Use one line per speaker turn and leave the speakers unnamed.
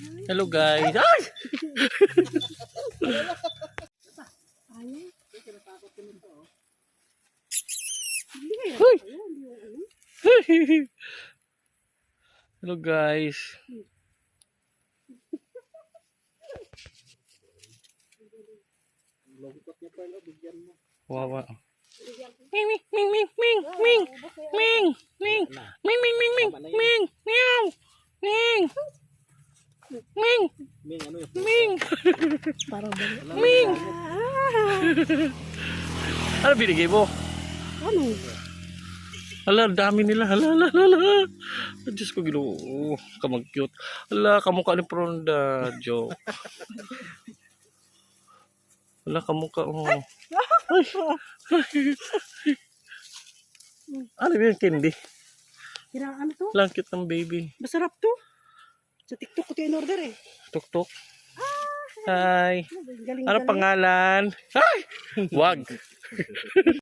Hello guys. Ay! Hello guys. Wawa. Ming ming ming ming ming ming ming ming ming ming ming ming ming meow ming ming
Ming, ano yun?
ming
Parang ba?
ming ano binigay mo?
Ano?
Ang dami nila. Hala, hala, hala. hala. Diyos ko, ginoo. Oh, kamag-cute. Hala, kamukha ni Pronda. Joke. Hala, kamukha. Oh. Ay. ano ba yung candy?
Kira, ano to?
Lang cute ng baby.
Masarap to. Sa TikTok ko ito in order eh.
Tuk-tuk. Hi.
Galing,
Ano pangalan? Ay! Wag.